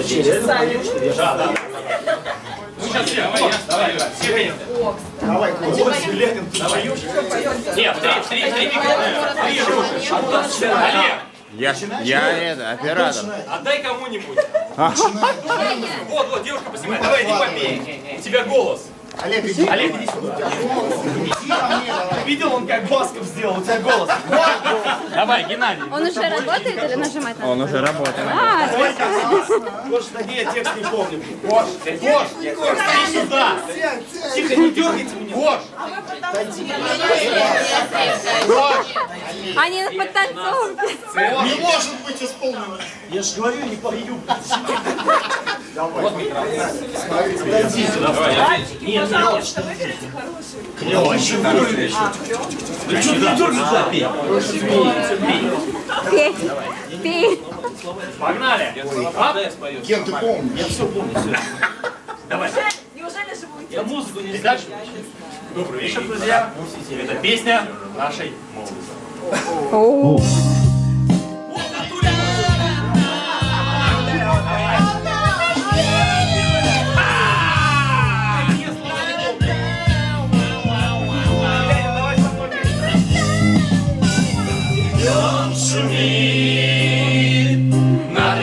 Да, да. Мы сейчас все, давай, давай, давай, все вместе. Давай, голос, Легин, ты поешь? Нет, три, три, три микрофона. Три руки. Олег, Я, я это, оператор. отдай кому-нибудь. Вот, вот, девушка поснимай. Давай, иди попей. У тебя голос. Олег, иди. Олег, иди сюда. Иди ко мне, давай. Видел он, как Басков сделал? У тебя голос. Давай, Геннадий. Он уже работает или нажимать надо? Он уже работает. А, Гош, да я текст не помню. Гош, Гош, Гош, иди сюда. Тихо, не дергайте меня. Гош. они подтанцовывают. Не может быть исполнено. Я же говорю, не пою. Давай. Смотри, подойди. Давай, нет, Очень хороший. Ты что, не дергай, пей. Пей. Пей. Погнали. Ген, ты помнишь? Я все помню. Давай. Я музыку не дальше. Добрый вечер, друзья. Это песня нашей молодости.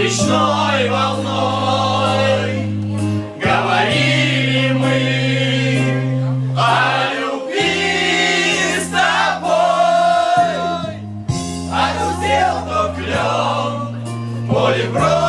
Речной волной. Говорили мы о любви с тобой. А гудел то клен, поле бродит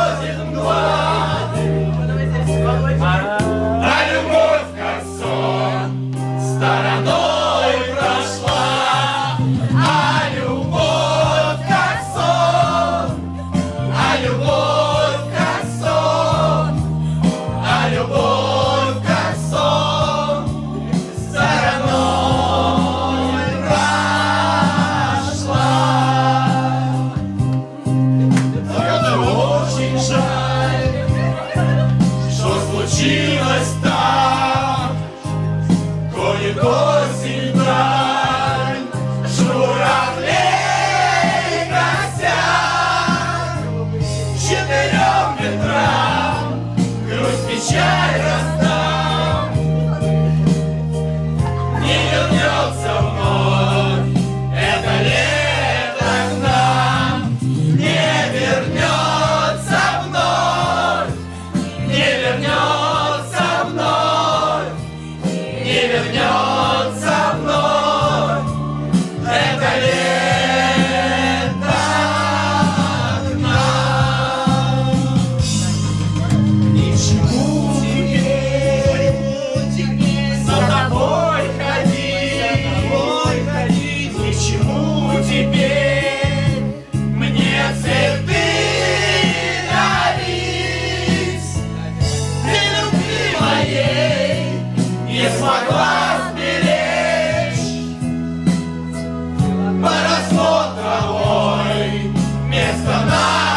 грусть печаль раздам. Не смогла сберечь. Поросло травой место наших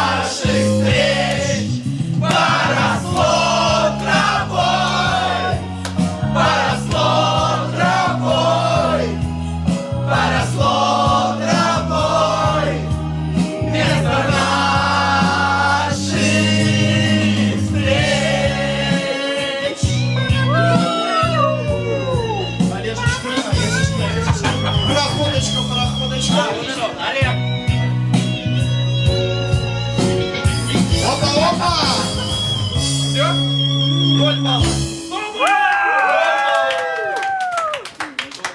Ноль баллов.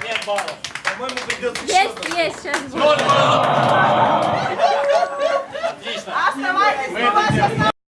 Нет баллов. По-моему, придется Есть, есть, сейчас будет. 0 баллов! Отлично. Оставайтесь, мы оставайтесь.